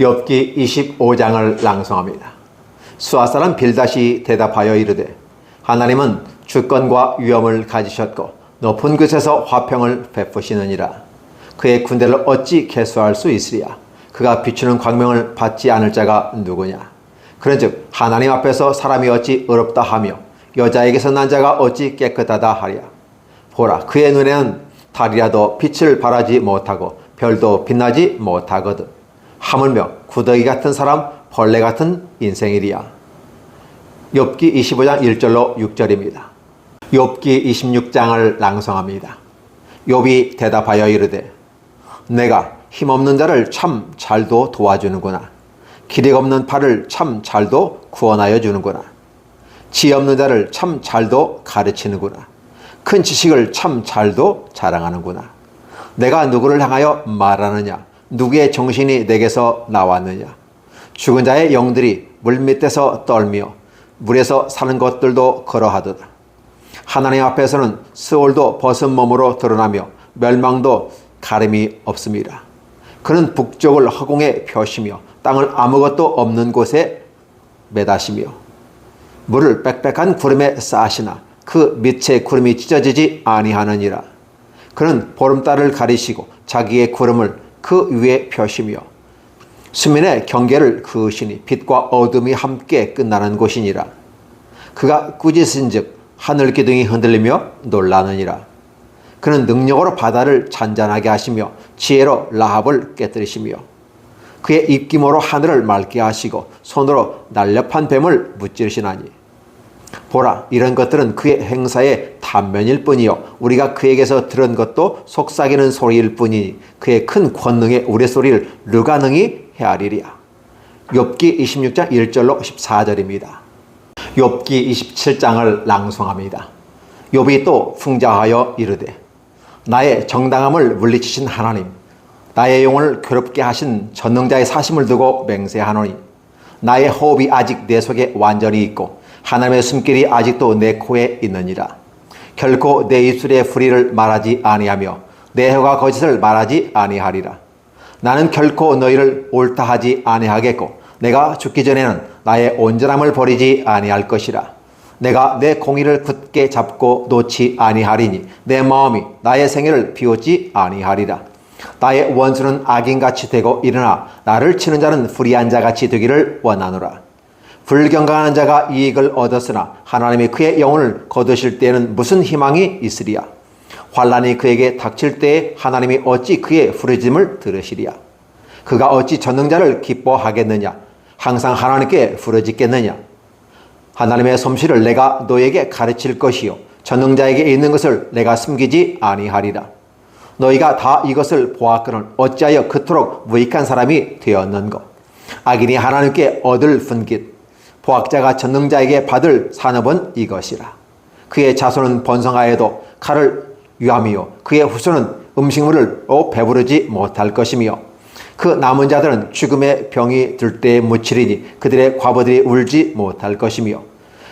엽기 25장을 낭송합니다. 수아사람 빌다시 대답하여 이르되 하나님은 주권과 위엄을 가지셨고 높은 곳에서 화평을 베푸시느니라. 그의 군대를 어찌 개수할 수 있으리야. 그가 비추는 광명을 받지 않을 자가 누구냐. 그런즉 하나님 앞에서 사람이 어찌 어렵다 하며 여자에게서 난 자가 어찌 깨끗하다 하랴. 보라 그의 눈에는 달이라도 빛을 발하지 못하고 별도 빛나지 못하거든. 하물며 구더기 같은 사람 벌레 같은 인생이리야. 욥기 25장 1절로 6절입니다. 욥기 26장을 낭송합니다. 욥이 대답하여 이르되 내가 힘없는 자를 참 잘도 도와주는구나. 길이 없는 팔을 참 잘도 구원하여 주는구나. 지 없는 자를 참 잘도 가르치는구나. 큰 지식을 참 잘도 자랑하는구나. 내가 누구를 향하여 말하느냐? 누구의 정신이 내게서 나왔느냐? 죽은 자의 영들이 물밑에서 떨며 물에서 사는 것들도 걸어하도다. 하나님 앞에서는 스올도 벗은 몸으로 드러나며 멸망도 가름이 없습니다. 그는 북쪽을 허공에 펴시며 땅을 아무것도 없는 곳에 매다시며 물을 빽빽한 구름에 쌓으시나 그 밑에 구름이 찢어지지 아니하느니라. 그는 보름달을 가리시고 자기의 구름을 그 위에 펴시며 수면의 경계를 그으시니 빛과 어둠이 함께 끝나는 곳이니라. 그가 꾸짖은즉 하늘 기둥이 흔들리며 놀라느니라. 그는 능력으로 바다를 잔잔하게 하시며 지혜로 라합을 깨뜨리시며 그의 입김으로 하늘을 맑게 하시고 손으로 날렵한 뱀을 무찌르시나니 보라 이런 것들은 그의 행사의 단면일 뿐이요. 우리가 그에게서 들은 것도 속삭이는 소리일 뿐이니 그의 큰 권능의 우레소리를 누가 능히 헤아리리야 욥기 26장 1절로 14절입니다. 욥기 27장을 낭송합니다. 욥이 또 풍자하여 이르되 나의 정당함을 물리치신 하나님 나의 영혼을 괴롭게 하신 전능자의 사심을 두고 맹세하노니 나의 호흡이 아직 내 속에 완전히 있고 하나님의 숨길이 아직도 내 코에 있느니라. 결코 내 입술에 불의를 말하지 아니하며 내 혀가 거짓을 말하지 아니하리라. 나는 결코 너희를 옳다 하지 아니하겠고 내가 죽기 전에는 나의 온전함을 버리지 아니할 것이라. 내가 내 공의를 굳게 잡고 놓지 아니하리니 내 마음이 나의 생애를 비웃지 아니하리라. 나의 원수는 악인같이 되고 일어나 나를 치는 자는 불의한 자같이 되기를 원하노라. 불경강한 자가 이익을 얻었으나 하나님이 그의 영혼을 거두실 때에는 무슨 희망이 있으리야. 환란이 그에게 닥칠 때에 하나님이 어찌 그의 부르짐을 들으시리야. 그가 어찌 전능자를 기뻐하겠느냐. 항상 하나님께 부르짖겠느냐. 하나님의 솜씨를 내가 너에게 가르칠 것이요 전능자에게 있는 것을 내가 숨기지 아니하리라. 너희가 다 이것을 보았거늘 어찌하여 그토록 무익한 사람이 되었는고 악인이 하나님께 얻을 분깃 보학자가 전능자에게 받을 산업은 이것이라. 그의 자손은 번성하여도 칼을 유함이요. 그의 후손은 음식물을 배부르지 못할 것이며 그 남은 자들은 죽음의 병이 들 때에 묻히리니 그들의 과부들이 울지 못할 것이며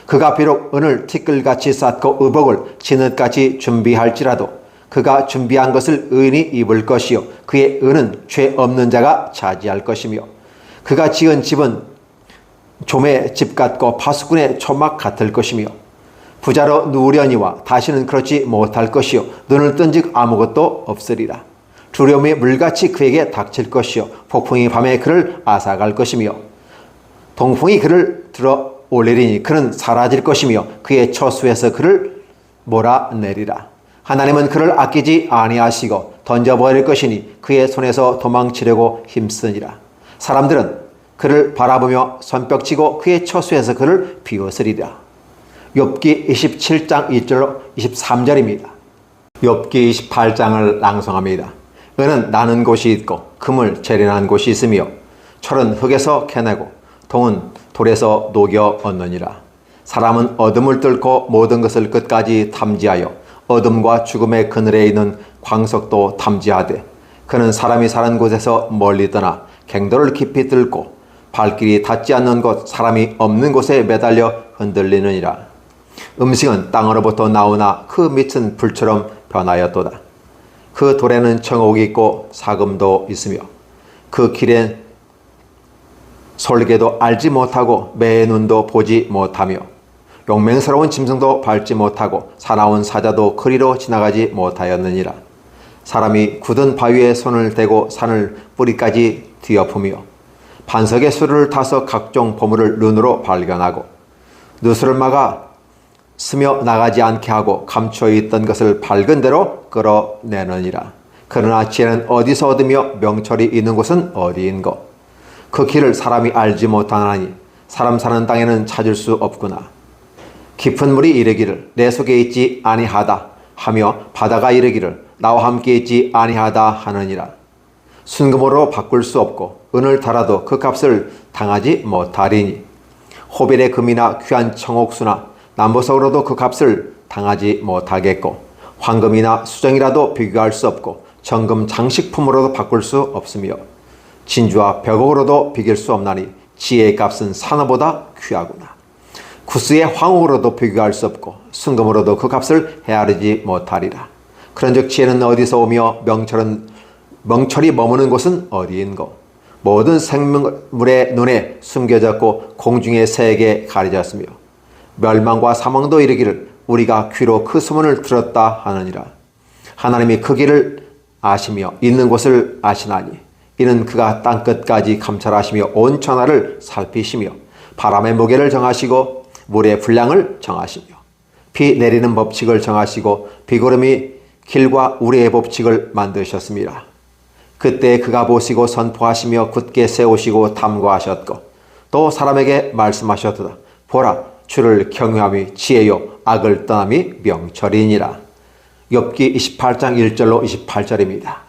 그가 비록 은을 티끌같이 쌓고 의복을 진흙같이 준비할지라도 그가 준비한 것을 의인이 입을 것이요. 그의 은은 죄 없는 자가 차지할 것이며 그가 지은 집은 좀의 집 같고 파수꾼의 초막 같을 것이며 부자로 누우려니와 다시는 그렇지 못할 것이요. 눈을 뜬즉 아무것도 없으리라. 두려움이 물같이 그에게 닥칠 것이요. 폭풍이 밤에 그를 앗아갈 것이며 동풍이 그를 들어 올리리니 그는 사라질 것이며 그의 처수에서 그를 몰아내리라. 하나님은 그를 아끼지 아니하시고 던져버릴 것이니 그의 손에서 도망치려고 힘쓰니라. 사람들은 그를 바라보며 손뼉치고 그의 처수에서 그를 비웃으리라. 욥기 27장 1절로 23절입니다. 욥기 28장을 낭송합니다. 은은 나는 곳이 있고 금을 재련한 곳이 있으며 철은 흙에서 캐내고 동은 돌에서 녹여 얻느니라. 사람은 어둠을 뚫고 모든 것을 끝까지 탐지하여 어둠과 죽음의 그늘에 있는 광석도 탐지하되 그는 사람이 사는 곳에서 멀리 떠나 갱도를 깊이 뚫고 발길이 닿지 않는 곳 사람이 없는 곳에 매달려 흔들리느니라 음식은 땅으로부터 나오나 그 밑은 불처럼 변하였도다 그 돌에는 청옥이 있고 사금도 있으며 그 길엔 솔개도 알지 못하고 매의 눈도 보지 못하며 용맹스러운 짐승도 밟지 못하고 사나운 사자도 그리로 지나가지 못하였느니라. 사람이 굳은 바위에 손을 대고 산을 뿌리까지 뒤엎으며 반석의 수를 타서 각종 보물을 눈으로 발견하고 누수를 막아 스며 나가지 않게 하고 감추어 있던 것을 밝은 대로 끌어내느니라. 그러나 지혜는 어디서 얻으며 명철이 있는 곳은 어디인고? 그 길을 사람이 알지 못하나니 사람 사는 땅에는 찾을 수 없구나. 깊은 물이 이르기를 내 속에 있지 아니하다 하며 바다가 이르기를 나와 함께 있지 아니하다 하느니라. 순금으로 바꿀 수 없고 은을 달아도 그 값을 당하지 못하리니 호벨의 금이나 귀한 청옥수나 남보석으로도 그 값을 당하지 못하겠고 황금이나 수정이라도 비교할 수 없고 정금 장식품으로도 바꿀 수 없으며 진주와 벽옥으로도 비길 수 없나니 지혜의 값은 산업보다 귀하구나. 구스의 황옥으로도 비교할 수 없고 순금으로도 그 값을 헤아리지 못하리라. 그런즉 지혜는 어디서 오며 명철은 명철이 머무는 곳은 어디인고? 모든 생물의 눈에 숨겨졌고 공중의 새에게 가려졌으며 멸망과 사망도 이르기를 우리가 귀로 그 소문을 들었다 하느니라. 하나님이 그 길을 아시며 있는 곳을 아시나니 이는 그가 땅 끝까지 감찰하시며 온 천하를 살피시며 바람의 무게를 정하시고 물의 분량을 정하시며 비 내리는 법칙을 정하시고 비구름이 길과 우리의 법칙을 만드셨습니다. 그때 그가 보시고 선포하시며 굳게 세우시고 탐구하셨고 또 사람에게 말씀하셨도다. 보라 주를 경외함이 지혜요 악을 떠남이 명철이니라. 엽기 28장 1절로 28절입니다.